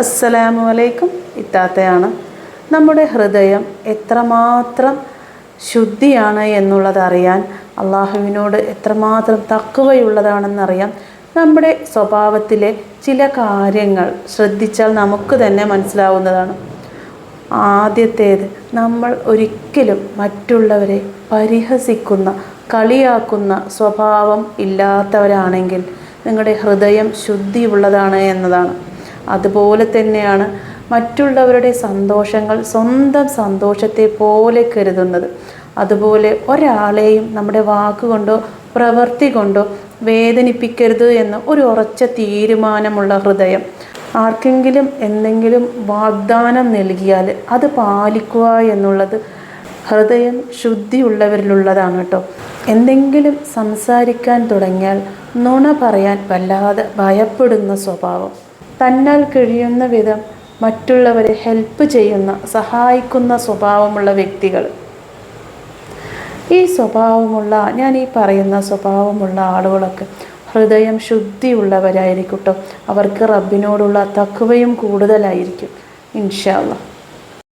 അസ്സലാമു അലൈക്കും ഇത്താത്തയാണ്. നമ്മുടെ ഹൃദയം എത്രമാത്രം ശുദ്ധിയാണ് എന്നുള്ളതറിയാൻ അള്ളാഹുവിനോട് എത്രമാത്രം തക്കുവയുള്ളതാണെന്നറിയാം നമ്മുടെ സ്വഭാവത്തിലെ ചില കാര്യങ്ങൾ ശ്രദ്ധിച്ചാൽ നമുക്ക് തന്നെ മനസ്സിലാവുന്നതാണ്. ആദ്യത്തേത് നമ്മൾ ഒരിക്കലും മറ്റുള്ളവരെ പരിഹസിക്കുന്ന കളിയാക്കുന്ന സ്വഭാവം ഇല്ലാത്തവരാണെങ്കിൽ നിങ്ങളുടെ ഹൃദയം ശുദ്ധിയുള്ളതാണ് എന്നതാണ്. അതുപോലെ തന്നെയാണ് മറ്റുള്ളവരുടെ സന്തോഷങ്ങൾ സ്വന്തം സന്തോഷത്തെ പോലെ കരുതുന്നത്. അതുപോലെ ഒരാളെയും നമ്മുടെ വാക്കുകൊണ്ടോ പ്രവൃത്തി കൊണ്ടോ വേദനിപ്പിക്കരുത് എന്ന ഒരു ഉറച്ച തീരുമാനമുള്ള ഹൃദയം. ആർക്കെങ്കിലും എന്തെങ്കിലും വാഗ്ദാനം നൽകിയാൽ അത് പാലിക്കുക എന്നുള്ളത് ഹൃദയം ശുദ്ധിയുള്ളവരിലുള്ളതാണ് കേട്ടോ. എന്തെങ്കിലും സംസാരിക്കാൻ തുടങ്ങിയാൽ നുണ പറയാൻ വല്ലാതെ ഭയപ്പെടുന്ന സ്വഭാവം. തന്നാൽ കഴിയുന്ന വിധം മറ്റുള്ളവരെ ഹെൽപ്പ് ചെയ്യുന്ന സഹായിക്കുന്ന സ്വഭാവമുള്ള വ്യക്തികൾ. ഈ സ്വഭാവമുള്ള ഞാൻ ഈ പറയുന്ന സ്വഭാവമുള്ള ആളുകളൊക്കെ ഹൃദയം ശുദ്ധിയുള്ളവരായിരിക്കും കേട്ടോ അവർക്ക് റബ്ബിനോടുള്ള തക്കുവയും കൂടുതലായിരിക്കും ഇൻഷാല്ല